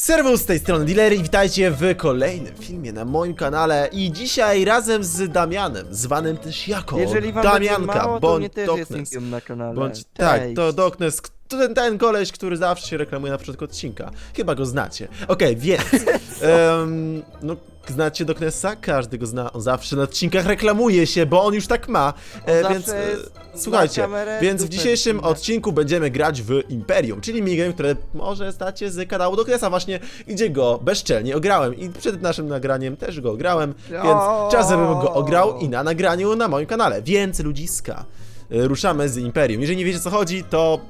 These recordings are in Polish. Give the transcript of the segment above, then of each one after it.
Serwus z tej strony Dealer i witajcie w kolejnym filmie na moim kanale i dzisiaj razem z Damianem, zwanym też jako Jeżeli wam Damianka, mało, to bądź mnie też jest Doknes, na kanale. bądź tak, Cześć. to Doknes, ten, ten koleś, który zawsze się reklamuje na początku odcinka, chyba go znacie. Okej, więc, em, no znacie Doknesa? Każdy go zna, on zawsze na odcinkach reklamuje się, bo on już tak ma, e, zawsze więc e, jest- słuchajcie, kamerę więc w dupę dzisiejszym wcina. odcinku będziemy grać w Imperium, czyli minigame, które może znacie z kanału Doknesa właśnie, gdzie go bezczelnie ograłem i przed naszym nagraniem też go ograłem, więc O! czas, żebym go ograł i na nagraniu na moim kanale, więc ludziska, y, ruszamy z Imperium. Jeżeli nie wiecie co chodzi, to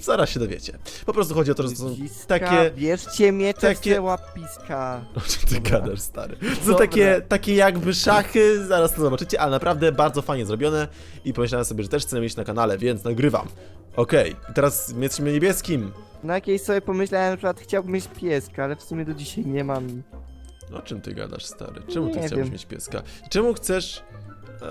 zaraz się dowiecie. Po prostu chodzi o to, że to są Ludziska, takie... Bierzcie miecze takie- łapiska. O czym ty gadasz, stary? To są Dobra. takie, takie jakby szachy, zaraz to zobaczycie, ale naprawdę bardzo fajnie zrobione i pomyślałem sobie, że też chcę mieć na kanale, więc nagrywam. Okej, i teraz jesteśmy niebieskim. Na jakiejś sobie pomyślałem, na przykład chciałbym mieć pieska, ale w sumie do dzisiaj nie mam. O czym ty gadasz, stary? Czemu ty Nie chciałbyś wiem. mieć pieska? Czemu chcesz...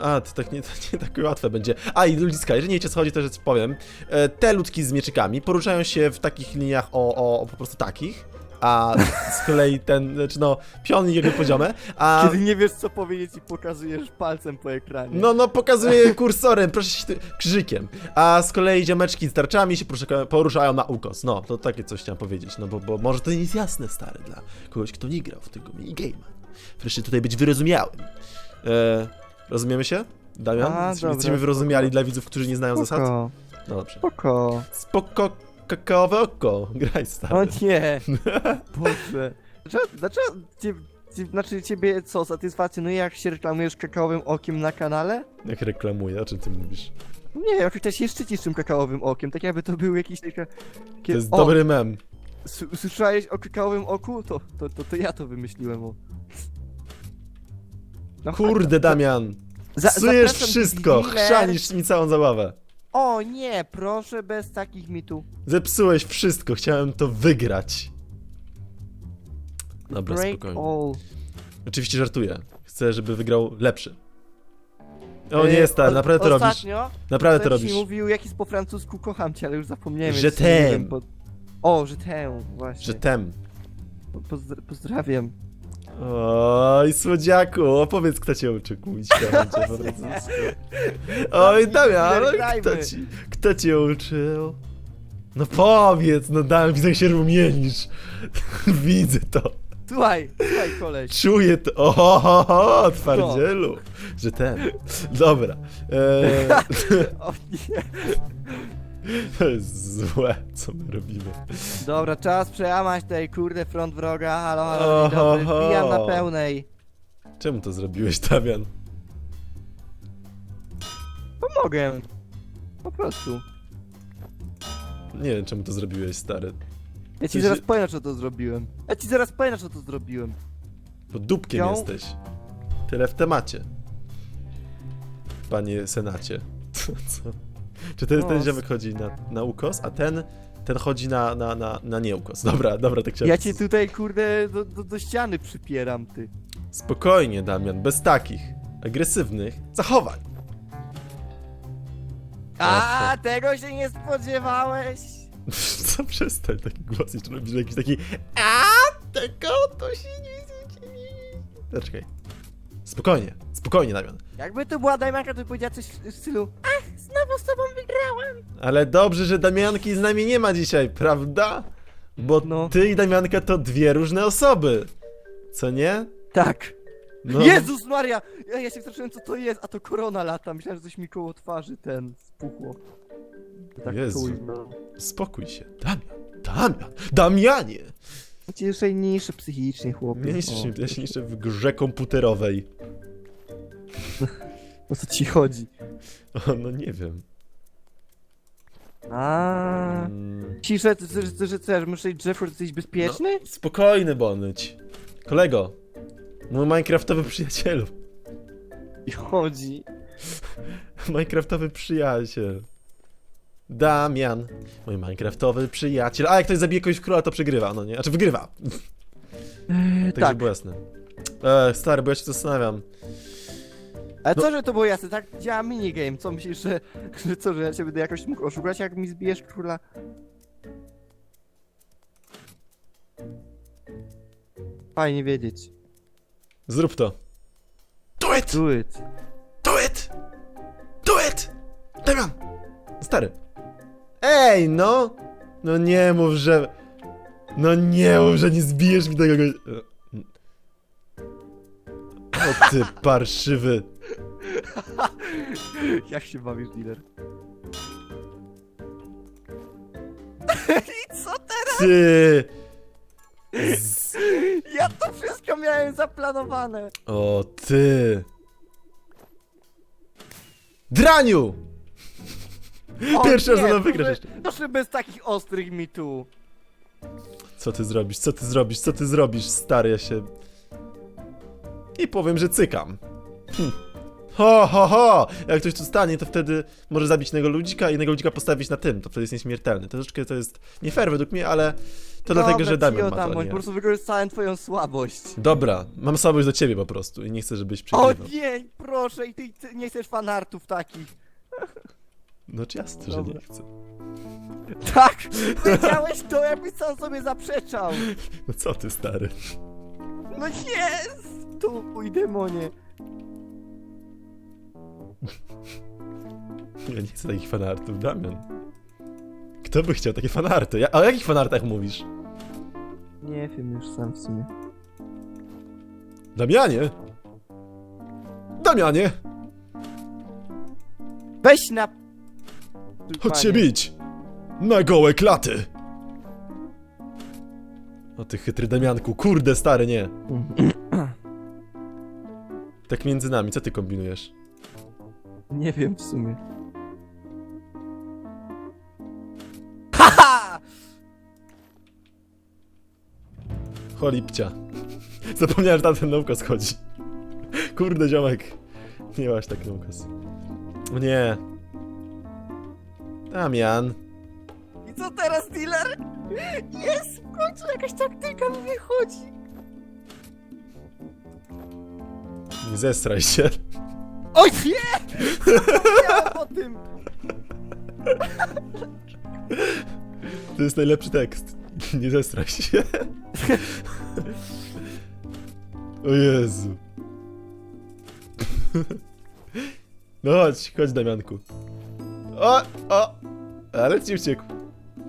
A, to tak nie, to nie tak łatwe będzie. A, i ludziska, jeżeli nie wiecie co chodzi, to że powiem. E, Te ludki z mieczykami poruszają się w takich liniach o, o, o po prostu takich, a z kolei ten, znaczy no, pion i jego poziome, a... Kiedy nie wiesz co powiedzieć i pokazujesz palcem po ekranie. No, no, pokazuję kursorem, proszę się ty- krzykiem. A z kolei ziomeczki z tarczami się poruszają, poruszają na ukos. No, to takie coś chciałem powiedzieć, no bo, bo może to nie jest jasne, stary, dla kogoś, kto nie grał w tego minigame'a. Proszę tutaj być wyrozumiałym. E, rozumiemy się? Damian? A, Jesteśmy- dobra, Jesteśmy wyrozumiali dla widzów, którzy nie znają zasad? Spoko, No dobrze. spoko. Spoko, kakaowe oko. Graj, stary. O nie! Boże. Dlaczego, dlaczego cie, cie, znaczy ciebie co, satysfakcjonuje jak się reklamujesz kakaowym okiem na kanale? Jak reklamuję, o czym ty mówisz? Nie, jak ty się szczycisz tym kakaowym okiem, tak jakby to był jakiś taka... To jest dobry mem. S- Słyszałeś o kakaowym oku? To, to, to, to ja to wymyśliłem o. No Kurde, Damian. Za- Psujesz zapraszam wszystko, dealer. chrzanisz mi całą zabawę. O nie, proszę bez takich mitu. Zepsułeś wszystko, chciałem to wygrać. Dobra, Break spokojnie. all. Oczywiście żartuję. Chcę, żeby wygrał lepszy. O E, nie, stary, naprawdę to robisz. Ostatnio Naprawdę to ktoś mi robisz. mówił jakiś po francusku kocham cię, ale już zapomniałem. Je więc nie wiem, po- O, że tę, właśnie. Że tem. Po- Pozdra pozdrawiam. Oj, słodziaku, opowiedz, kto cię uczył po francusku. Oj, Damian, kto ci, kto cię uczył? No powiedz, no Damian, widzę, jak się rumienisz. Widzę to. Słuchaj, słuchaj koleś. Czuję to. Ohohoho, twardzielu. Że ten. Dobra. Eee, O nie. to jest złe, co my robimy. Dobra, czas przełamać tej kurde front wroga. Halo, halo, dzień dobry. Ohoho. Wbijam na pełnej. Czemu to zrobiłeś, Damian? Pomogę. Po prostu. Nie wiem, czemu to zrobiłeś, stary. Ja ci Ty zaraz się- powiem, co to zrobiłem. Ja ci zaraz powiem, co to zrobiłem. Bo dupkiem Ją- jesteś. Tyle w temacie. Panie Senacie. Co? Czy ten, ten ziomek chodzi na, na ukos, a ten, ten chodzi na, na, na, na nieukos. Dobra, dobra, tak chciałem. Ja cię tutaj, kurde, do, do, do ściany przypieram, ty. Spokojnie, Damian, bez takich agresywnych zachowań. A, tego się nie spodziewałeś. Co przestań taki głos jeszcze robisz jakiś taki A tego to się nie dzieje. Zaczekaj. Spokojnie, spokojnie Damian. Jakby to była Dajmanka, to by powiedziała coś w w stylu Ach, znowu z tobą wygrałem. Ale dobrze, że Damianki z nami nie ma dzisiaj, prawda? Bo No. ty i Damianka to dwie różne osoby. Co nie? Tak. No. Jezus Maria! Ja, ja się wstraszyłem, co to jest, a to korona lata. Myślałem, że coś mi koło twarzy ten spuchło. Tak Jezu. Spokój się. Damian, Damian, Damianie! Cieszejniejszy psychicznie, chłopie. Nie niszczysz, O, ja się niszczę w grze komputerowej. O co ci chodzi? O, no nie wiem. A. Mm. Ciszę, że, że, że, że, że, muszę Jeffrey, jesteś bezpieczny? Spokojny bonyć. Kolego, mój minecraftowy przyjacielu. I chodzi. Minecraftowy przyjaciel. Damian, mój minecraftowy przyjaciel. A jak ktoś zabije kogoś w króla, to przegrywa, no nie? Znaczy wygrywa. Tak, tak. żeby było jasne. E, stary, bo ja się zastanawiam. Ale No- co, że to było jasne? Tak działa minigame. Co myślisz, że, że co, że ja cię będę jakoś mógł oszukać, jak mi zbijesz króla? Fajnie wiedzieć. Zrób to. Do it! Do it. Do it! Do it! Damian! Stary. Ej, no! No nie mów, że... No nie mów, że nie zbijesz mi tego... go- O ty parszywy. Jak się bawisz, dealer? I co teraz? Ty! Z... Ja to wszystko miałem zaplanowane. O ty! Draniu! O, Pierwszy raz nie, mną wygrasz jeszcze. Proszę bez takich ostrych mi tu. Co ty zrobisz? Co ty zrobisz? Co ty zrobisz, stary? Ja się... I powiem, że cykam. Hm. Ho, ho, ho! Jak ktoś tu stanie, to wtedy może zabić innego ludzika i innego ludzika postawić na tym. To wtedy jest nieśmiertelny. Troszeczkę to jest nie fair według mnie, ale to dlatego, że Damian ma to, a Po nie ja. prostu wykorzystałem twoją słabość. Dobra, mam słabość do ciebie po prostu i nie chcę, żebyś O przegrywał. nie, proszę, i ty, ty nie chcesz fanartów takich. No czy jasne, że nie Dobra. chcę. Tak, powiedziałeś to, jakbyś sam sobie zaprzeczał. No co ty, stary? No jest! Tu, mój demonie. Ja nie chcę takich fanartów, Damian. Kto by chciał takie fanarty? Ja, a o jakich fanartach mówisz? Nie wiem już sam w sumie. Damianie? Damianie! Weź na... Chodź się bić! Na gołe klaty! O ty chytry Damianku, kurde stary, nie. Tak między nami, co ty kombinujesz? Nie wiem w sumie. Haha! Cholipcia. Zapomniałem, że tam ten naukos chodzi. Kurde ziomek. Nie masz tak naukos. O nie. Damian. I co teraz, dealer? Jest! W końcu jakaś taktyka mi wychodzi. Nie zestraj się. O nie! Zapomniałem o tym! To jest najlepszy tekst. Nie zestraj się. O Jezu. No chodź, chodź Damianku. O, o! Ale ci uciekł.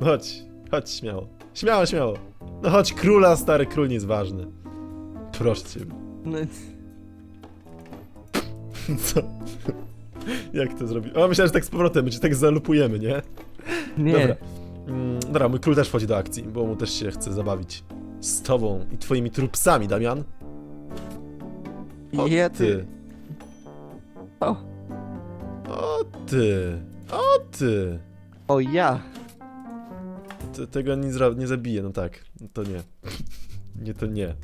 No chodź, chodź śmiało. Śmiało, śmiało. No chodź, króla, stary król nie jest ważny. Proszę cię. No, Co? Jak to zrobić? O, myślałem, że tak z powrotem, my cię tak zalupujemy, nie? nie. Dobra. Mm, dobra, mój król też wchodzi do akcji, bo mu też się chce zabawić. Z tobą i twoimi trupsami, Damian. O Ja ty. O. O ty. O ty. O ja. T tego nie, zra- nie zabiję, no tak. To nie. Nie, to nie.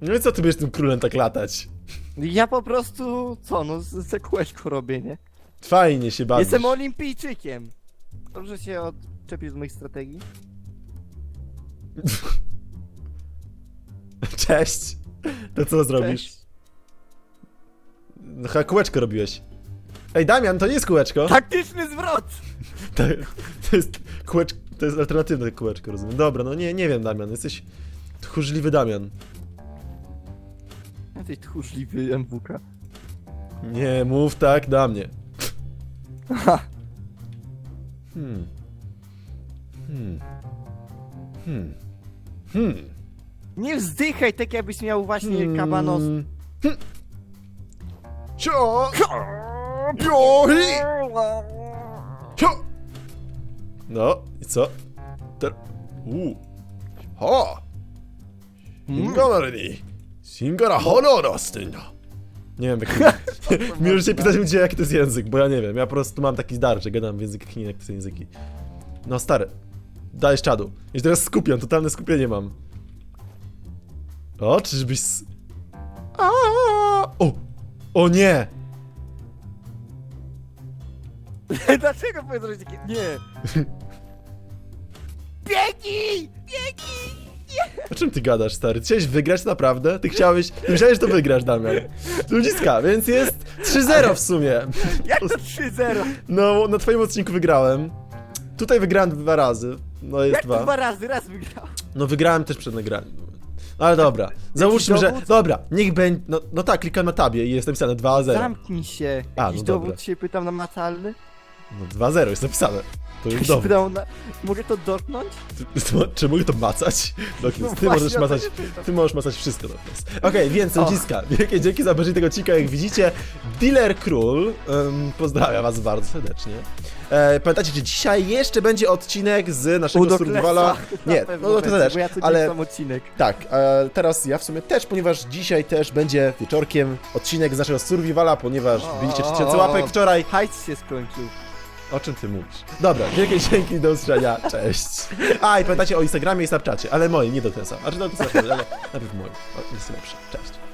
No i co ty będziesz tym królem tak latać? Ja po prostu, co no, z- ze kółeczko robię, nie? Fajnie się bawisz. Jestem olimpijczykiem. Dobrze się odczepisz z moich strategii? Cześć. To co zrobisz? Cześć. No chyba kółeczko robiłeś. Ej, Damian, to nie jest kółeczko. Taktyczny zwrot! To, to jest kółeczko, to jest alternatywne kółeczko, rozumiem. Dobra, no nie, nie wiem, Damian, jesteś tchórzliwy Damian. Jesteś tchórzliwy MWK. Nie, mów tak na mnie. Ha. Hmm. Hmm. Hmm. Hmm. Nie wzdychaj tak jakbyś miał właśnie kabanos. Hmm. Hmm. Cio! Cio! Cio! No, i co? Ter... Uuu. Ha! Singarani! Singara honoro styna! Nie wiem, jak... Mi już się pytać gdzie jaki to jest język, bo ja nie wiem. Ja po prostu mam taki dar, że gadam w językach Chin, jak to są języki. No stary, dajesz czadu. I teraz skupiam, totalne skupienie mam. O, czyżbyś... s- Aaaa! O! O nie! Dlaczego powiedziałeś takie... Nie. Biegnij! Biegnij! O czym ty gadasz, stary? Ty chciałeś wygrać naprawdę? Ty chciałeś... Ty myślałeś, że to wygrasz, Damian. Ludziska, więc jest 3-0 w sumie. Jak to 3-0? No, na twoim odcinku wygrałem. Tutaj wygrałem dwa razy. No jest Jak to dwa. dwa razy? Raz wygrał. No wygrałem też przed nagraniem. No ale dobra, załóżmy, że... dowód? Dobra, niech będzie... No, no tak, klikam na tabie i jest napisane 2-0. Zamknij się. A, Jakiś no dobra. dowód się pytam namacalny? No 2-0 jest napisane. To już Się dowód. na... Mogę to dotknąć? Ty- Czy mogę to macać? Doknes, ty No możesz właśnie, o to macać... się pytam. Ty możesz macać wszystko, Doknes. Okej, więc O. ludziska, wielkie dzięki za obejrzenie tego odcinka, jak widzicie, Dealer Król, um, pozdrawiam was bardzo serdecznie. E, pamiętajcie, że dzisiaj jeszcze będzie odcinek z naszego Survivala. Nie, no to też, Bo ja codziennie ale sam odcinek. tak, e, teraz ja w sumie też, ponieważ dzisiaj też będzie wieczorkiem odcinek z naszego Survivala, ponieważ O, o, 3000 o. łapek wczoraj. Hajs się skończył. O czym ty mówisz? Dobra, wielkie dzięki, do usłyszenia, cześć. A, i pamiętajcie o Instagramie i Snapchacie, ale moim, nie do Knesa. A czy do Knesa, ale najpierw moim, o, jest lepsze, cześć.